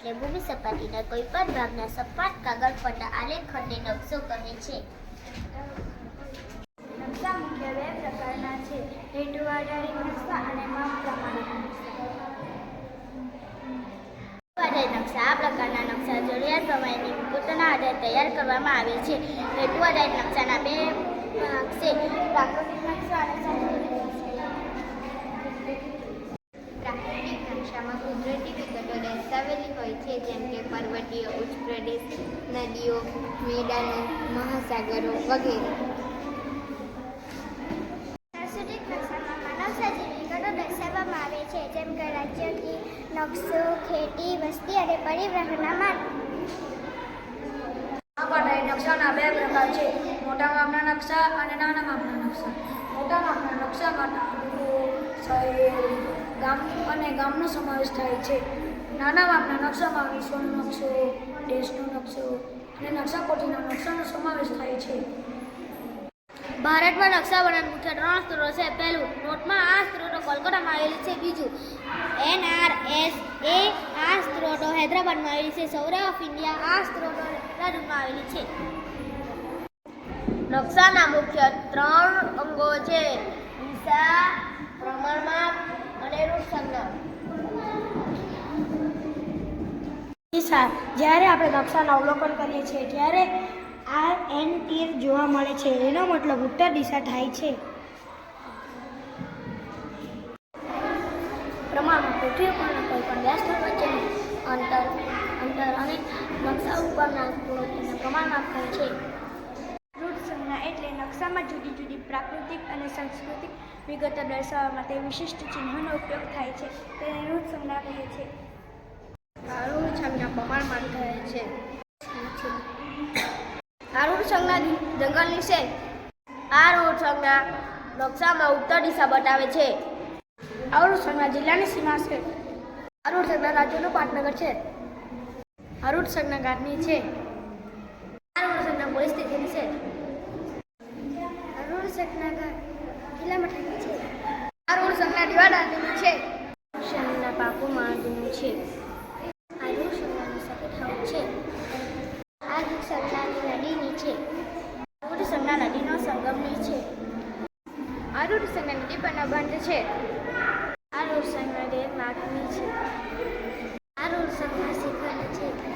એટલે ભૂમિ સપાટીના કોઈ પણ ભાગના સપાટ કાગળ પરના આલેખનને નકશો કહે છે. નકશા મુખ્ય બે પ્રકારના છે. હેતુ નકશા અને માપ પ્રમાણે નકશા. આ પ્રકારના નકશા જરૂરિયાત પ્રમાણેની વિગતોના આધારે તૈયાર કરવામાં આવે છે. આધારિત નકશાના બે ભાગ છે. પ્રાકૃતિક નકશા અને સંસ્કૃતિક નકશા પ્રાકૃતિક નકશામાં કુદરતી વિગતો દર્શાવેલી હોય છે જેમ કે પર્વતીય ઉચ્ચ પ્રદેશ નદીઓ મેદાનો મહાસાગરો વગેરે. સાંસ્કૃતિક માનવ વિગતો દર્શાવવામાં આવે છે જેમ કે રાજ્યની નકશો ખેતી વસ્તી અને પરિવહનના માર્ગ. નકશાના બે પ્રકાર છે મોટા માપના નકશા અને નાના માપના નકશા. મોટા માપના નકશામાં ગામ અને ગામનો સમાવેશ થાય છે. નાના માપના નકશામાં વિશ્વનો નકશો દેશનો નકશો અને નકશાપોથીનો નકશાનો સમાવેશ થાય છે. ભારતમાં નકશા બનાવવાના મુખ્ય ત્રણ સ્ત્રોતો છે. પહેલું, નોટમાં આ સ્ત્રોતો કોલકાતામાં આવેલી છે. બીજું એનઆરએસ એ આ સ્ત્રોતો હૈદરાબાદમાં આવેલી છે. સૌરા ઓફ ઇન્ડિયા આ સ્ત્રોતો દેહરાદૂનમાં આવેલી છે. નકશાના મુખ્ય ત્રણ અંગો છે દિશા પ્રમાણમાપ અને રૂપ સંજ્ઞા દિશા જ્યારે આપણે નકશાનું અવલોકન કરીએ છીએ, ત્યારે આ એન તીર જોવા મળે છે. એનો મતલબ ઉત્તર દિશા થાય છે. પ્રમાણમાં પૃથ્વી પરના કોઈ પણ બે સ્થળ અંતર અંતર અને નકશા ઉપરના પ્રમાણ પ્રમાણમાં કરે છે. રૂઢ સંજ્ઞા એટલે નકશામાં જુદી જુદી પ્રાકૃતિક અને સાંસ્કૃતિક વિગતો દર્શાવવા માટે વિશિષ્ટ ચિહ્નોનો ઉપયોગ થાય છે. તેને રૂઢ સંજ્ઞા કહે છે. સંજ્ઞા પ્રમાણમાં કહે છે. આરૂઢ સંજ્ઞા જંગલની છે. આ રોડ સંજ્ઞા નકશામાં ઉત્તર દિશા બતાવે છે. આરૂઢ સંજ્ઞા જિલ્લાની સીમા છે. આરૂઢ સંજ્ઞા રાજ્યનું પાટનગર છે. આરૂઢ સંજ્ઞા ગાંધની છે. આરૂઢ સંજ્ઞા પોલીસ સ્ટેશનની છે. રૂઢ સંજ્ઞા જિલ્લા મથકની છે. આ રોડ સંજ્ઞા દિવાડાની છે. સંજ્ઞા પાકુ માર્ગનું છે. સંગમની છે. આ રોડ સંગમ નદી પરનો બંધ છે. આ રોડ સંગમ માર્ગની છે. આ રોડ સંગમ શિખર છે.